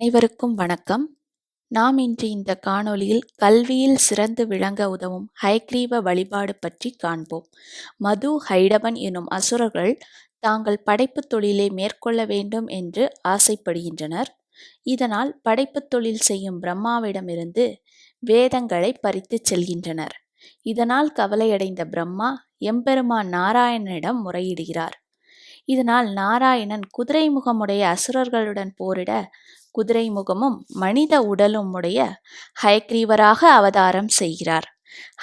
அனைவருக்கும் வணக்கம். நாம் இன்று இந்த காணொளியில் கல்வியில் சிறந்து விளங்க உதவும் ஹைக்ரீவ வழிபாடு பற்றி காண்போம். மது ஹைடவன் எனும் அசுரர்கள் தாங்கள் படைப்புத் தொழிலை மேற்கொள்ள வேண்டும் என்று ஆசைப்படுகின்றனர். இதனால் படைப்புத் தொழில் செய்யும் பிரம்மாவிடமிருந்து வேதங்களை பறித்துச் செல்கின்றனர். இதனால் கவலையடைந்த பிரம்மா எம்பெருமான் நாராயணனிடம் முறையிடுகிறார். இதனால் நாராயணன் குதிரை முகமுடைய அசுரர்களுடன் போரிட குதிரை முகமும் மனித உடலும் உடைய ஹயக்ரீவராக அவதாரம் செய்கிறார்.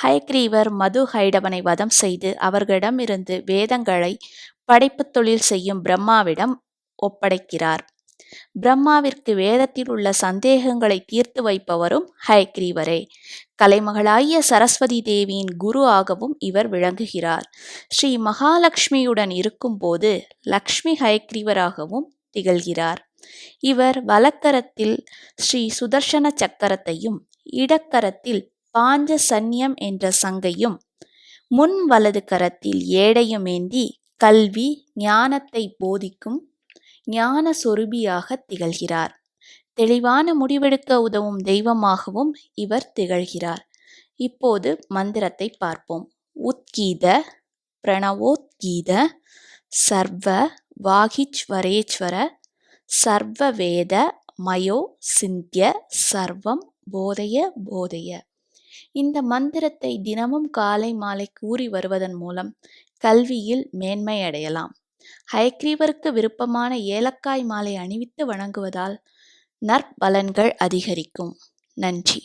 ஹயக்ரீவர் மது ஹைடவனை வதம் செய்து அவர்களிடமிருந்து வேதங்களை படைப்புத் தொழில் செய்யும் பிரம்மாவிடம் ஒப்படைக்கிறார். பிரம்மாவிற்கு வேதத்தில் உள்ள சந்தேகங்களை தீர்த்து வைப்பவரும் ஹயக்ரீவரே. கலைமகளாகிய சரஸ்வதி தேவியின் குரு ஆகவும் இவர் விளங்குகிறார். ஸ்ரீ மகாலட்சுமியுடன் இருக்கும்போது லக்ஷ்மி ஹயக்ரீவராகவும் திகழ்கிறார். இவர் வலக்கரத்தில் ஸ்ரீ சுதர்சன சக்கரத்தையும் இடக்கரத்தில் பாஞ்ச சன்னியம் என்ற சங்கையும் முன் வலது கரத்தில் ஏடையும் ஏந்தி கல்வி ஞானத்தை போதிக்கும் ஞான சொருபியாக திகழ்கிறார். தெளிவான முடிவெடுக்க உதவும் தெய்வமாகவும் இவர் திகழ்கிறார். இப்போது மந்திரத்தை பார்ப்போம். உத்கீத பிரணவோத்கீத சர்வ வாகிச்வரேஸ்வர சர்வ வேத மயோ சிந்திய சர்வம் போதைய போதைய. இந்த மந்திரத்தை தினமும் காலை மாலை கூறி வருவதன் மூலம் கல்வியில் மேன்மை அடையலாம். ஹயக்ரீவருக்கு விருப்பமான ஏலக்காய் மாலை அணிவித்து வணங்குவதால் நற்பலன்கள் அதிகரிக்கும். நன்றி.